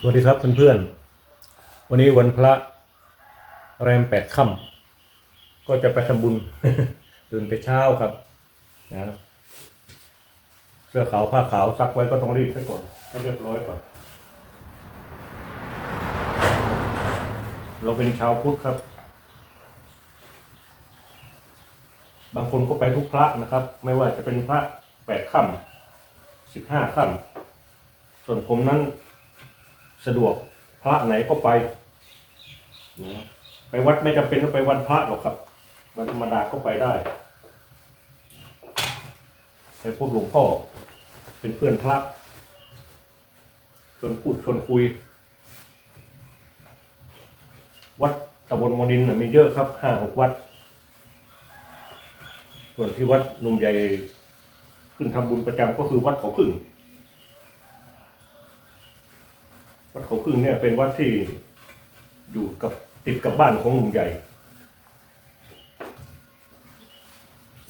สวัสดีครับเพื่อนๆ วันนี้วันพระแรมแปดค่ำก็จะไปทำบุญตื่นแต่เช้าครับนะเสื้อขาวผ้าขาวซักไว้ก็ต้องรีบให้ก่อนให้เรียบร้อยก่อน เราเป็นชาวพุทธครับ บางคนก็ไปทุกพระนะครับ ไม่ว่าจะเป็นพระแปดค่ำสิบห้าค่ำส่วนผมนั้น สะดวกพระไหนก็ไปนะไปวัดไม่จำเป็นต้องไปวันพระหรอกครับ วันธรรมดาก็ไปได้ไปพบหลวงพ่อ เป็นเพื่อนพระชวนพูดชวนคุย วัดตำบลมอนินมีเยอะครับห้าหกวัด ส่วนที่วัดนุ่มใหญ่ขึ้นทำบุญประจำก็คือวัดเขาพึ่ง วัดเขาพึ่งเนี่ยเป็นวัดที่อยู่กับติดกับบ้านของหนุ่มใหญ่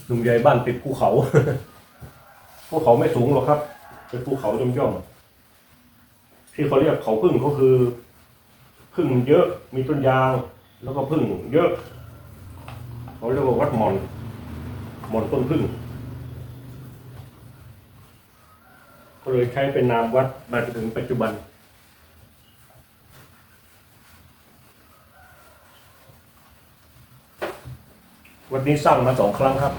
หนุ่มใหญ่บ้านติดภูเขาภูเขาไม่สูงหรอกครับ เป็นภูเขาย่อมๆที่เขาเรียกเขาพึ่งก็คือ พึ่งเยอะมีต้นยาง แล้วก็พึ่งเยอะเขาเรียกว่าวัดหมอนหมอนต้นพึ่งก็เลยใช้เป็นนามวัดมาจนถึงปัจจุบัน วันนี้สร้างมาสองครั้งครับ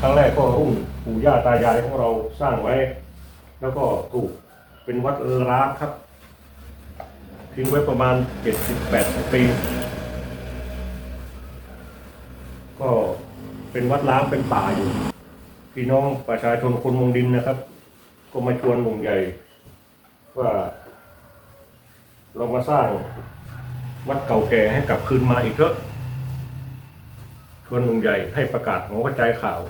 ครั้งแรกก็รุ่งปู่ย่าตายายของเราสร้างไว้ แล้วก็ถูกเป็นวัดร้างครับ ทิ้งไว้ประมาณเจ็ดสิบแปดปี ก็เป็นวัดล้างเป็นป่าอยู่ พี่น้องประชาชนคนมงดินนะครับ ก็มาชวนหนุ่มใหญ่ ว่าเรามาสร้างวัดเก่าแก่ให้กลับคืนมาอีกเถอะ วนหนุ่มใหญ่ให้ประกาศหอกระจายข่าว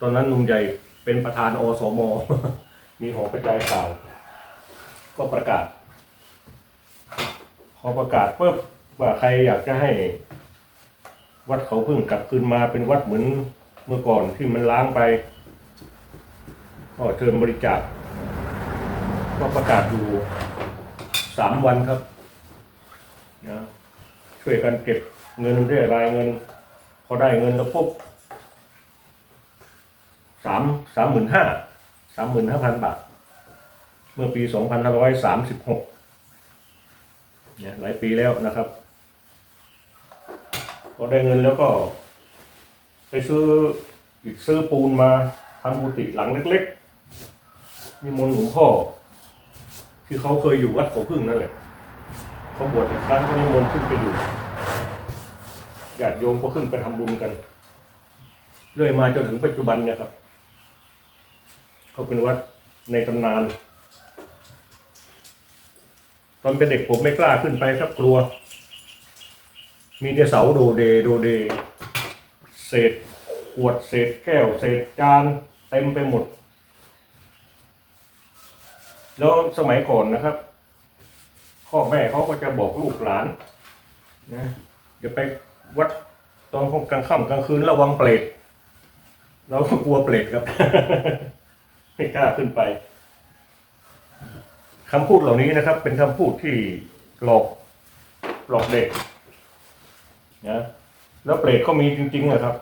ตอนนั้นหนุ่มใหญ่เป็นประธานอสม มีหอกระจายข่าว ก็ประกาศ พอประกาศปุ๊บว่าใครอยากจะให้ วัดเขาพึ่งกลับคืนมาเป็นวัดเหมือนเมื่อก่อนที่มันล้างไปก็เชิญบริจาคก็ประกาศอยู่สามวันครับนะช่วยกันเก็บเงินเรียรายเงิน อได้เงินแล้วปุ๊บสามสามหมื่นห้าสามหมื่นห้าพันบาท เมื่อปีสองพันห้าร้อยสามสิบหกเนี่ยหลายปีแล้วนะครับพอได้เงินแล้วก็ ไปซื้ออีกซื้อปูนมาทำกุฏิหลังเล็กๆมีมนหลวงพ่อที่เขาเคยอยู่วัดเขาพึ่งนั่นแหละเขาบวชอีกครั้งก็นิมนต์ขึ้นไปอยู่ ญาติโยมก็ขึ้นไปทำบุญกันเรื่อยมาจนถึงปัจจุบันเนี่ยครับเขาเป็นวัดในตำนาน ตอนเป็นเด็กผมไม่กล้าขึ้นไปครับกลัว มีแต่เสาโดเดโดเด เศษขวดเศษแก้ว เศษจานเต็มไปหมด แล้วสมัยก่อนนะครับพ่อแม่เขาก็จะบอกลูกหลานนะอย่าไป วัดตอนกลางค่ำกลางคืนระวังเปรตเราก็กลัวเปรตครับ ไม่กล้าขึ้นไปคำพูดเหล่านี้นะครับ เป็นคำพูดที่หลอกหลอกเด็กนะแล้วเปรตก็มีจริงๆนะครับ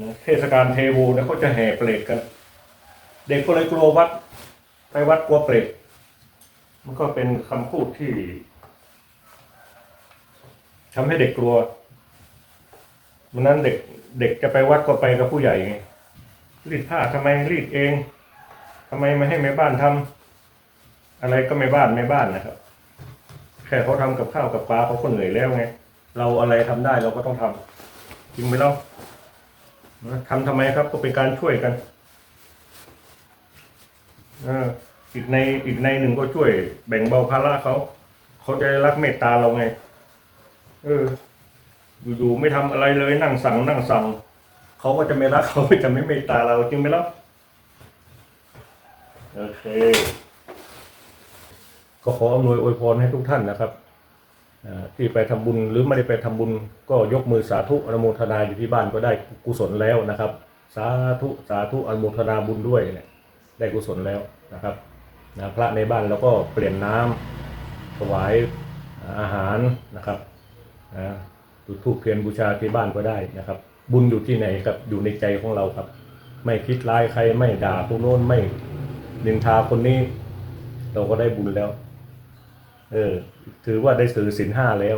นะเทศกาลเทโวนี่ยเขาจะแห่เปรตกัน เด็กก็เลยกลัววัดไปวัดกลัวเปรตมันก็เป็นคำพูดที่ทำให้เด็กกลัว วันนั้นเด็กเด็กจะไปวัดก็ไปกับผู้ใหญ่ไงรีดผ้าทำไมรีดเองทำไมไม่ให้แม่บ้านทำอะไรก็ไม่บ้านไม่บ้านนะครับแค่เขาทำกับข้าวกับปลาเขาก็เหนื่อยแล้วไง เราอะไรทำได้เราก็ต้องทำจริงไหมเล่าทำทำไมครับก็เป็นการช่วยกันอออีกในอีกในหนึ่งก็ช่วย แบ่งเบาภาระเขา เขาจะรักเมตตาเราไง เออ อยู่ๆไม่ทำอะไรเลยนั่งสั่งนั่งสั่งเขาก็จะไม่รักเขาจะไม่เมตตาเราจริงไหมล่ะโอเค ก็ขออำนวยอวยพรให้ทุกท่านนะครับที่ไปทำบุญหรือไม่ได้ไปทำบุญก็ยกมือสาธุอนุโมทนาอยู่ที่บ้านก็ได้กุศลแล้วนะครับ สาธุสาธุอนุโมทนาบุญด้วยเนี่ยได้กุศลแล้วนะครับนะพระในบ้านเราก็เปลี่ยนน้ำถวายอาหารนะครับนะ จุดธูปเทียนบูชาที่บ้านก็ได้นะครับ บุญอยู่ที่ไหนครับอยู่ในใจของเราครับ ไม่คิดร้ายใครไม่ด่าผู้โน้นไม่นินทาคนนี้ เราก็ได้บุญแล้ว เออ ถือว่าได้สื่อสินห้าแล้ว